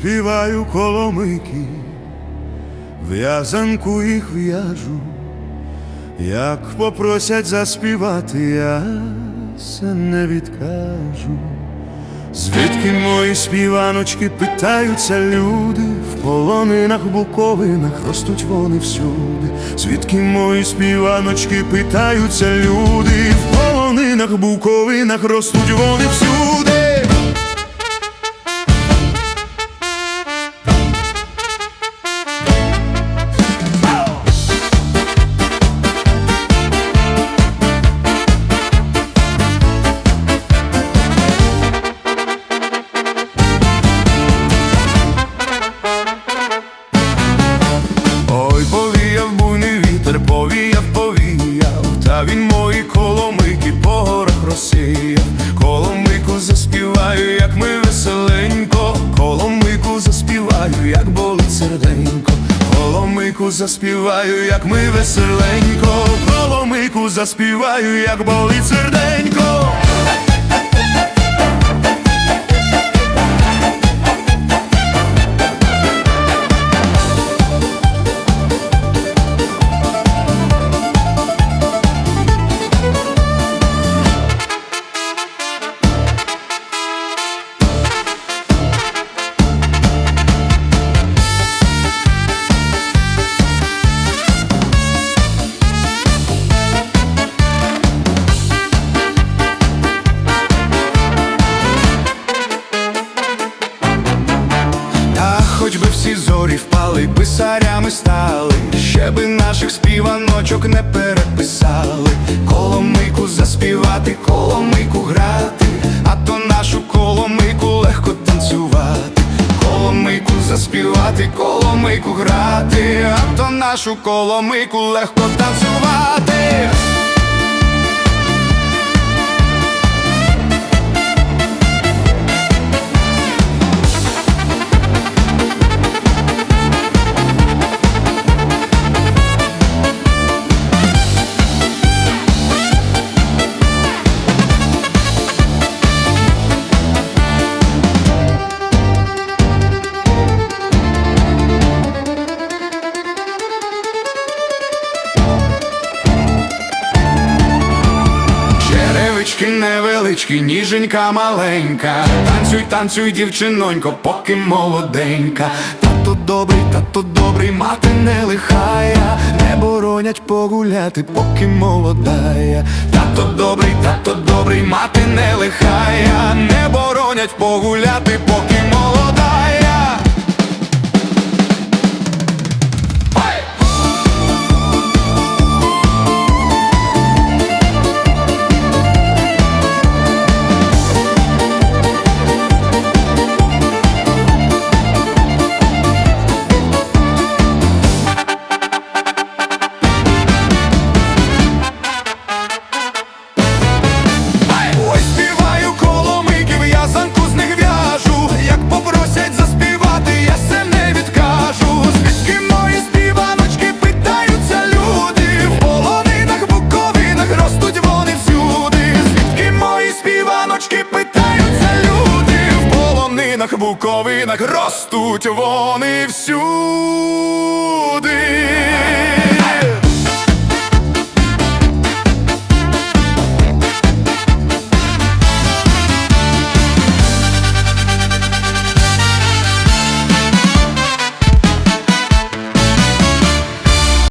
співаю коломики, в'язанку їх в'яжу, як попросять заспівати, я се не відкажу. Звідки мої співаночки питаються люди, в полонинах, буковинах ростуть вони всюди. Звідки мої співаночки питаються люди, в полонинах, буковинах ростуть вони всюди. Та він мої коломики по горах Росія. Коломику заспіваю, як ми веселенько, коломику заспіваю, як болить серденько, коломику заспіваю, як ми веселенько, коломику заспіваю, як болить серденько. Писарями стали, ще би наших співаночок не переписали, коломику заспівати, коломику грати, а то нашу коломику легко танцювати, коломику заспівати, коломику грати, а то нашу коломику легко танцювати. Невеличкі, ніженька маленька. Танцюй, танцюй, дівчинонько, поки молоденька. Тато добрий, тато добрий, мати не лихая, не боронять погуляти, поки молодая. Тато добрий, тато добрий, мати не лихая, не боронять погуляти, поки молодая. Буковинах ростуть вони всюди.